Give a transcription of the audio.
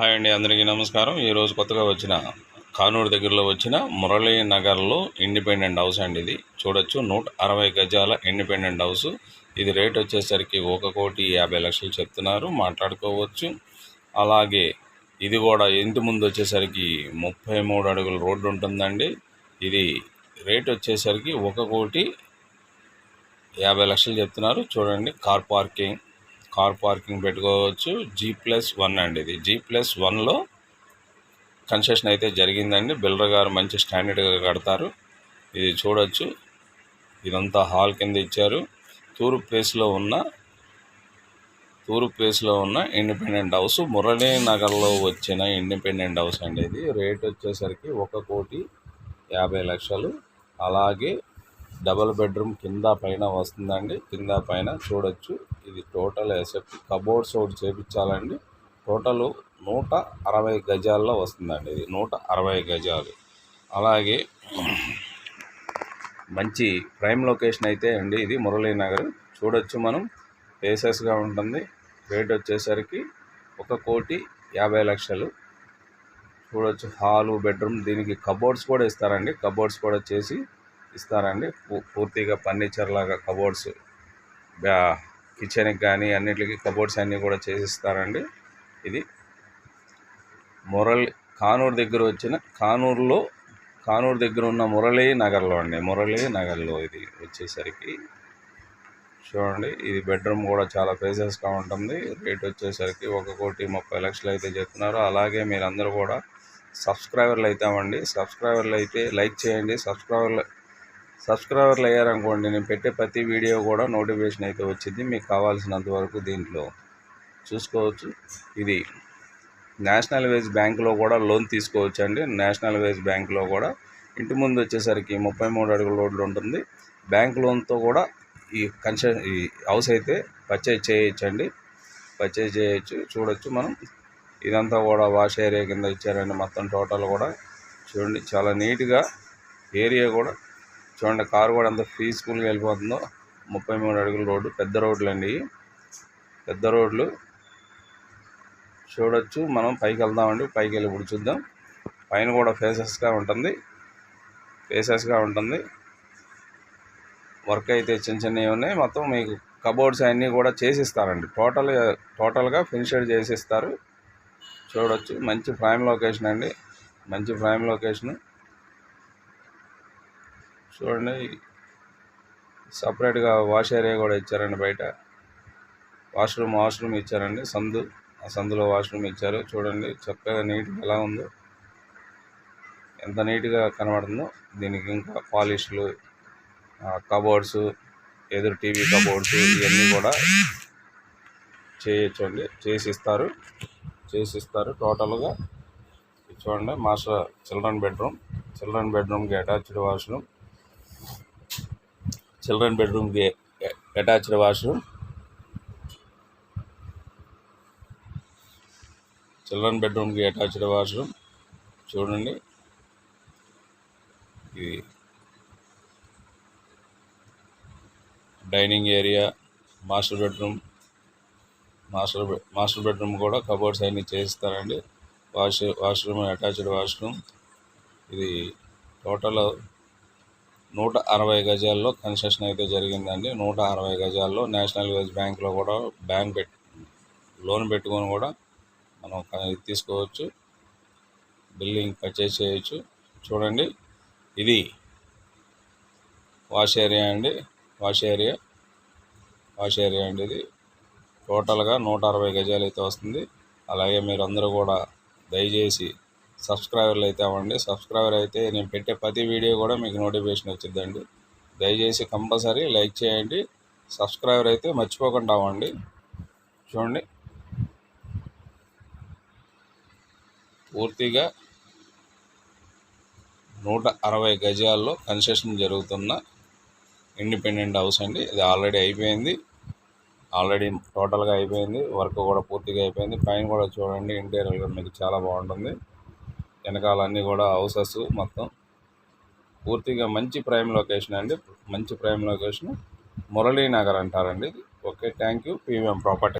Hi అండి అందరికీ నమస్కారం. ఈరోజు కొత్తగా వచ్చిన కానూరు దగ్గరలో వచ్చిన మురళీ నగర్లో ఇండిపెండెంట్ హౌస్ అండి ఇది. చూడొచ్చు నూట అరవై గజాల ఇండిపెండెంట్ హౌస్. ఇది రేట్ వచ్చేసరికి ఒక కోటి యాభై లక్షలు చెప్తున్నారు. మాట్లాడుకోవచ్చు. అలాగే ఇది కూడా ఇంటి ముందు వచ్చేసరికి ముప్పై మూడు అడుగుల రోడ్డు ఉంటుందండి. ఇది రేట్ వచ్చేసరికి ఒక కోటి యాభై లక్షలు చెప్తున్నారు. చూడండి కార్ పార్కింగ్. కార్ పార్కింగ్ పెట్టుకోవచ్చు. జీ ప్లస్ వన్ అండి ఇది. జీ ప్లస్ వన్లో కన్స్ట్రక్షన్ అయితే జరిగిందండి. బిల్డర్ గారు మంచి స్టాండర్డ్గా కడతారు. ఇది చూడొచ్చు. ఇదంతా హాల్ కింద ఇచ్చారు. తూర్పు ప్లేస్లో ఉన్న తూర్పు ప్లేస్లో ఉన్న ఇండిపెండెంట్ హౌస్ మురళీ నగర్లో వచ్చిన ఇండిపెండెంట్ హౌస్ అండి ఇది. రేట్ వచ్చేసరికి ఒక కోటి యాభై లక్షలు. అలాగే డబల్ బెడ్రూమ్ కింద పైన వస్తుందండి. కింద పైన చూడొచ్చు. ఇది టోటల్ ఎసెప్ట్ కబోర్డ్స్ ఒకటి చేపించాలండి. టోటల్ నూట అరవై గజాల్లో వస్తుందండి ఇది. నూట అరవై గజాలు. అలాగే మంచి ప్రైమ్ లొకేషన్ అయితే అండి ఇది మురళీనగర్ చూడొచ్చు మనం. ప్లేసెస్గా ఉంటుంది. రేట్ వచ్చేసరికి ఒక కోటి యాభై లక్షలు. చూడొచ్చు హాలు బెడ్రూమ్. దీనికి కబోర్డ్స్ కూడా ఇస్తారండి. కబోర్డ్స్ కూడా చేసి ఇస్తారండి. పూర్తిగా ఫర్నిచర్ లాగా కబోర్డ్స్. కిచెన్కి కానీ అన్నిటికి కబోర్డ్స్ అన్నీ కూడా చేసిస్తారండి. ఇది మురళి కానూరు దగ్గర వచ్చిన కానూరులో కానూరు దగ్గర ఉన్న మురళీ నగర్లో అండి. మురళీ నగర్లో ఇది వచ్చేసరికి చూడండి ఇది బెడ్రూమ్ కూడా చాలా ప్లేసెస్గా ఉంటుంది. రేట్ వచ్చేసరికి ఒక కోటి ముప్పై లక్షలు అయితే చెప్తున్నారు. అలాగే మీరందరూ కూడా సబ్స్క్రైబర్లు అవుతామండి సబ్స్క్రైబర్లు అయితే లైక్ చేయండి. సబ్స్క్రైబర్లు సబ్స్క్రైబర్లు అయ్యారనుకోండి నేను పెట్టే ప్రతి వీడియో కూడా నోటిఫికేషన్ అయితే వచ్చింది. మీకు కావాల్సినంత వరకు దీంట్లో చూసుకోవచ్చు. ఇది నేషనల్ వేజ్ బ్యాంకులో కూడా లోన్ తీసుకోవచ్చు అండి నేషనల్ వేజ్ బ్యాంకులో కూడా ఇంటి ముందు వచ్చేసరికి ముప్పై మూడు అడుగుల రోడ్లు ఉంటుంది. బ్యాంక్ లోన్తో కూడా ఈ కన్స్ట్రక్షన్ ఈ హౌస్ అయితే పర్చేజ్ చేయొచ్చండి. పర్చేజ్ చేయొచ్చు చూడొచ్చు మనం. ఇదంతా కూడా వాష్ ఏరియా కింద ఇచ్చారండి. మొత్తం టోటల్ కూడా చూడండి. చాలా నీట్గా ఏరియా కూడా చూడండి కారు కూడా ఎంత పీస్ఫుల్గా వెళ్ళిపోతుందో. ముప్పై మూడు అడుగుల రోడ్డు పెద్ద రోడ్లు అండి పెద్ద రోడ్లు. చూడొచ్చు మనం పైకి వెళ్దామండి పైకి వెళ్ళి ఇప్పుడు చూద్దాం. పైన కూడా ఫేసెస్గా ఉంటుంది. ఫేసెస్గా ఉంటుంది. వర్క్ అయితే చిన్న చిన్నవి ఉన్నాయి. మొత్తం మీకు కబోర్డ్స్ అన్నీ కూడా చేసిస్తారండి. టోటల్ టోటల్గా ఫినిషడ్ చేసిస్తారు. చూడొచ్చు మంచి ప్రైమ్ లొకేషన్ అండి. మంచి ప్రైమ్ లొకేషన్ చూడండి. సపరేట్గా వాష్ ఏరియా కూడా ఇచ్చారండి బయట. వాష్రూమ్ వాష్రూమ్ ఇచ్చారండి. సందు ఆ సందులో వాష్రూమ్ ఇచ్చారు. చూడండి చక్కగా నీట్గా ఎలా ఉందో. ఎంత నీట్గా కనబడుతుందో. దీనికి ఇంకా పాలిష్లు కబోర్డ్స్ ఎదురు టీవీ కబోర్డ్స్ ఇవన్నీ కూడా చేయొచ్చండి. చేసిస్తారు. చేసిస్తారు టోటల్గా. చూడండి మాస్టర్ చిల్డ్రన్ బెడ్రూమ్. చిల్డ్రన్ బెడ్రూమ్కి అటాచ్డ్ వాష్రూమ్. చిల్డ్రన్ బెడ్రూమ్కి అటాచ్డ్ వాష్రూమ్. చిల్డ్రన్ బెడ్రూమ్కి అటాచ్డ్ వాష్రూమ్. చూడండి. ఇది dining area master bedroom. Master master bedroom కూడా కబోర్డ్స్ అన్నీ చేస్తారండి వాష్ వాష్రూమ్ అటాచ్డ్ వాష్రూమ్. ఇది టోటల్ నూట అరవై గజాల్లో కన్స్ట్రక్షన్ అయితే జరిగిందండి. నూట అరవై గజాల్లో నేషనల్ వేజ్ బ్యాంక్లో కూడా బ్యాంక్ పెట్ లోన్ పెట్టుకొని కూడా మనం తీసుకోవచ్చు. బిల్డింగ్ పర్చేస్ చేయొచ్చు. చూడండి. ఇది వాష్ ఏరియా అండి. Wash area. వాష్ ఏరియా అండి ఇది. టోటల్గా నూట అరవై గజాలు అయితే వస్తుంది. అలాగే మీరు అందరూ కూడా దయచేసి సబ్స్క్రైబర్లు అయితే అవ్వండి. సబ్స్క్రైబర్ అయితే నేను పెట్టే ప్రతి వీడియో కూడా మీకు నోటిఫికేషన్ వచ్చిందండి. దయచేసి కంపల్సరీ లైక్ చేయండి. సబ్స్క్రైబర్ అయితే మర్చిపోకుండా అవ్వండి. చూడండి. పూర్తిగా నూట అరవై గజాల్లో కన్స్ట్రక్షన్ జరుగుతున్న ఇండిపెండెంట్ హౌస్ అండి. ఇది ఆల్రెడీ అయిపోయింది. ఆల్రెడీ టోటల్గా అయిపోయింది. వర్క్ కూడా పూర్తిగా అయిపోయింది. పైన కూడా చూడండి. ఇంటీరియర్ మీకు చాలా బాగుంటుంది. వెనకాల అన్నీ కూడా హౌసెస్ మొత్తం. పూర్తిగా మంచి ప్రైమ్ లొకేషన్ అండి. మంచి ప్రైమ్ లొకేషన్. మురళీనగర్ అంటారండి. Okay thank you premium property.